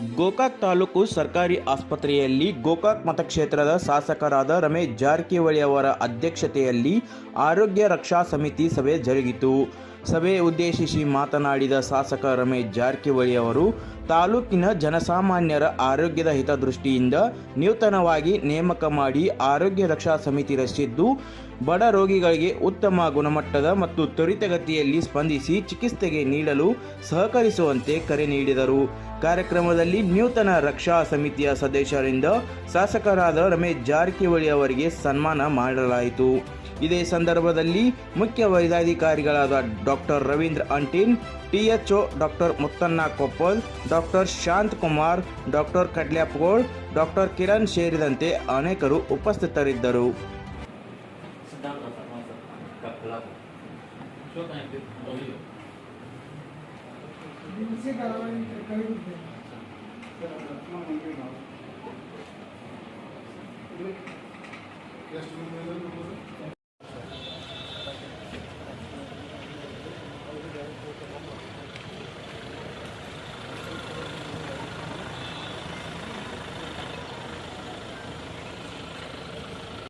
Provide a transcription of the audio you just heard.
ಗೋಕಾಕ್ ತಾಲೂಕು ಸರ್ಕಾರಿ ಆಸ್ಪತ್ರೆಯಲ್ಲಿ ಗೋಕಾಕ್ ಮತಕ್ಷೇತ್ರದ ಶಾಸಕರಾದ ರಮೇಶ್ ಜಾರಕಿಹೊಳಿ ಅವರ ಅಧ್ಯಕ್ಷತೆಯಲ್ಲಿ ಆರೋಗ್ಯ ರಕ್ಷಾ ಸಮಿತಿ ಸಭೆ ಜರುಗಿತು. ಸಭೆ ಉದ್ದೇಶಿಸಿ ಮಾತನಾಡಿದ ಶಾಸಕ ರಮೇಶ್ ಜಾರಕಿಹೊಳಿ ಅವರು, ತಾಲೂಕಿನ ಜನಸಾಮಾನ್ಯರ ಆರೋಗ್ಯದ ಹಿತದೃಷ್ಟಿಯಿಂದ ನೂತನವಾಗಿ ನೇಮಕ ಮಾಡಿ ಆರೋಗ್ಯ ರಕ್ಷಾ ಸಮಿತಿ ರಚಿಸಿದ್ದು, ಬಡ ರೋಗಿಗಳಿಗೆ ಉತ್ತಮ ಗುಣಮಟ್ಟದ ಮತ್ತು ತ್ವರಿತಗತಿಯಲ್ಲಿ ಸ್ಪಂದಿಸಿ ಚಿಕಿತ್ಸೆಗೆ ನೀಡಲು ಸಹಕರಿಸುವಂತೆ ಕರೆ ನೀಡಿದರು. ಕಾರ್ಯಕ್ರಮದಲ್ಲಿ ನೂತನ ರಕ್ಷಾ ಸಮಿತಿಯ ಸದಸ್ಯರಿಂದ ಶಾಸಕರಾದ ರಮೇಶ್ ಜಾರಕಿಹೊಳಿ ಅವರಿಗೆ ಸನ್ಮಾನ ಮಾಡಲಾಯಿತು. ಇದೇ ಸಂದರ್ಭದಲ್ಲಿ ಮುಖ್ಯ ವೈದ್ಯಾಧಿಕಾರಿಗಳಾದ doctor Ravindra ಅಂಟಿನ್ THO doctor Muttanna Koppal, doctor Shanth Kumar, doctor ಕಡ್ಲ್ಯಾಪ್ಗೋಳ್, doctor Kiran ಸೇರಿದಂತೆ ಅನೇಕರು ಉಪಸ್ಥಿತರಿದ್ದರು. ಎಷ್ಟು